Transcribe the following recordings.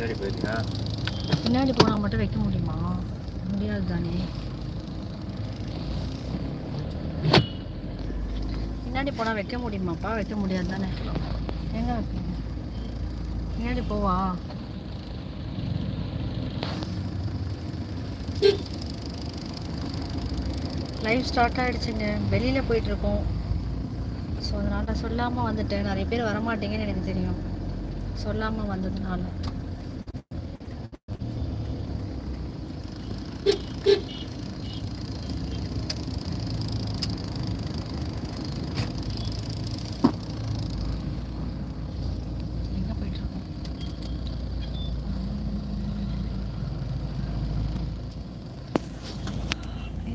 பின்னாடி போயிருக்கா பின்னாடி போனால் மட்டும் வைக்க முடியுமா? முடியாது தானே. பின்னாடி போனால் வைக்க முடியுமாப்பா? வைக்க முடியாது தானே. எங்கே வைப்பீங்க? பின்னாடி போவா? லைவ் ஸ்டார்ட் ஆகிடுச்சுங்க வெளியில் போயிட்டுருக்கோம். ஸோ அதனால் சொல்லாமல் வந்துட்டேன். நிறைய பேர் வரமாட்டீங்கன்னு எனக்கு தெரியும். சொல்லாமல் வந்ததுனால.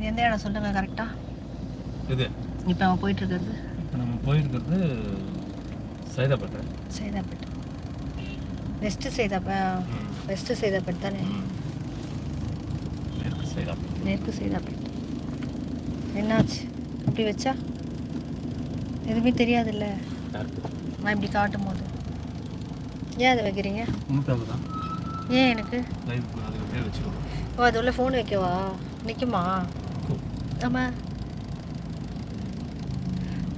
இது எந்த இடம் சொல்லுங்க கரெக்டாக இது. இப்போ அவன் போயிட்டுருக்கிறது. இப்போ நம்ம போயிருக்கிறது சைதாப்பேட்டை. சைதாப்பேட்டை. வெஸ்ட்டு சைதாப்பா வெஸ்ட்டு சைதாப்பேட்டை தானே? மேற்கு சைதாப்பேட்டை. மேற்கு சைதாப்பேட்டை. என்னாச்சு? அப்படி வச்சா? எதுவுமே தெரியாதுல்ல? நான் இப்படி காட்டும் போது ஏன் அதை வைக்கிறீங்க? ஏன் எனக்கு? ஓ அது உள்ள ஃபோன் வைக்கவா? நிற்குமா ஆமாம்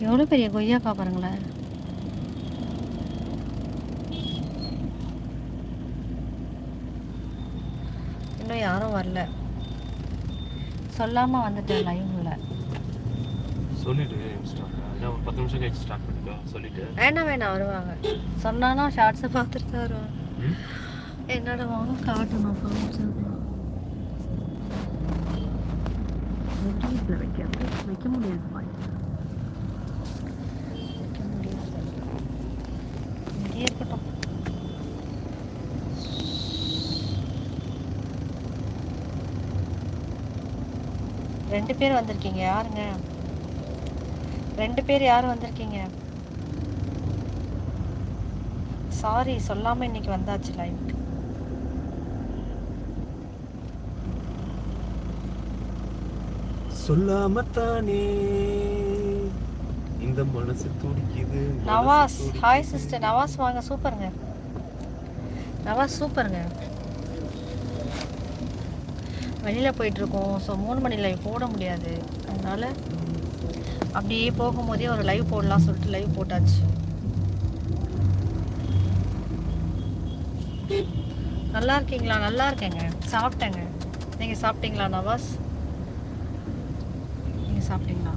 எவ்வளோ பெரிய கொய்யாக்கா பாருங்களேன். இன்னும் யாரும் வரல. சொல்லாமல் வந்துட்டேன் லைவ்ல சொல்லிட்டு ஒரு பத்து நிமிஷம் கழிச்சு ஸ்டார்ட் பண்ணிக்கோ சொல்லிட்டு. வேணாம் வேணாம் வருவாங்க. சொன்னானா ஷார்ட்ஸை பார்த்துட்டு தான் வருவாங்க? என்னோட முகம் காட்டணும் காமிச்சிருக்கணும் வைக்கிறது வைக்க முடியாது பாய் வைக்க முடியாது இங்கே இருக்கட்டும் ரெண்டு பேர் வந்திருக்கீங்க யாருங்க? ரெண்டு பேர் யார் வந்திருக்கீங்க? சாரி சொல்லாமல் இன்னைக்கு வந்தாச்சு லைவுக்கு சொல்லாமத்தானே? இந்த மனசு துடிக்குது நவாஸ். ஹாய் சிஸ்டர் நவாஸ் வாங்க. சூப்பருங்க. நவாஸ் சூப்பருங்க. வெளியில் போயிட்டுருக்கோம். ஸோ மூணு மணி லைவ் போட முடியாது. அதனால அப்படியே போகும்போதே ஒரு லைவ் போடலாம் சொல்லிட்டு லைவ் போட்டாச்சு. நல்லா இருக்கீங்களா? நல்லா இருக்கேங்க. சாப்பிட்டேங்க. நீங்கள் சாப்பிட்டீங்களா நவாஸ்? சாப்பிட்டீங்களா?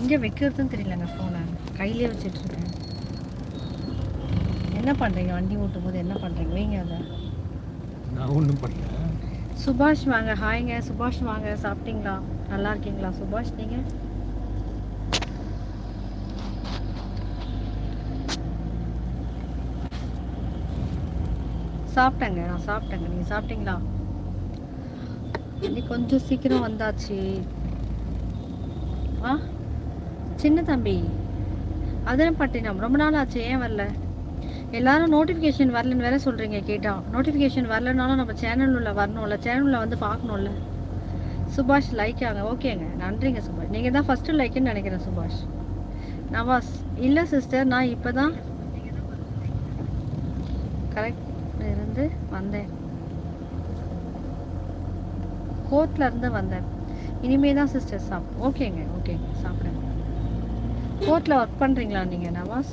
எங்கே வைக்கிறதுன்னு தெரியலங்க ஃபோனை கையிலே வச்சுட்டு இருக்கேன். என்ன பண்ணுறீங்க வண்டி ஓட்டும் போது என்ன பண்ணுறீங்க வைங்க அதை. நான் ஒன்றும் பண்ணல. சுபாஷ் வாங்க. ஹாய்ங்க. சுபாஷ் வாங்க. சாப்பிட்டீங்களா? நல்லா இருக்கீங்களா? சுபாஷ் நீங்கள் சாப்பிட்டேங்க. நான் சாப்பிட்டேங்க. நீங்கள் சாப்பிட்டீங்களா? இன்னைக்கு கொஞ்சம் சீக்கிரம் வந்தாச்சு. ஆ? சின்ன தம்பி. அதனை பட்டினம் ரொம்ப நாள் ஆச்சு ஏன் வரல? எல்லாரும் நோட்டிஃபிகேஷன் வரலன்னு வேற சொல்கிறீங்க கேட்டால் நோட்டிஃபிகேஷன் வரலனாலும் நம்ம சேனல் உள்ள வரணும்ல சேனலில் வந்து பார்க்கணும்ல. சுபாஷ் லைக் ஆங்க. ஓகேங்க நன்றிங்க சுபாஷ். நீங்கள் தான் ஃபஸ்ட்டு லைக்குன்னு நினைக்கிறேன் சுபாஷ். நவாஸ். இல்லை சிஸ்டர் நான் இப்போ தான் கரெக்ட் இருந்து வந்தேன். கோர்ட்ல இருந்து வந்தேன். இனிமே தான் சிஸ்டர் சாப்பிடும் ஓகேங்க ஓகேங்க சாப்பிடுங்க. கோர்ட்டில் ஒர்க் பண்ணுறீங்களா நீங்கள் நவாஸ்?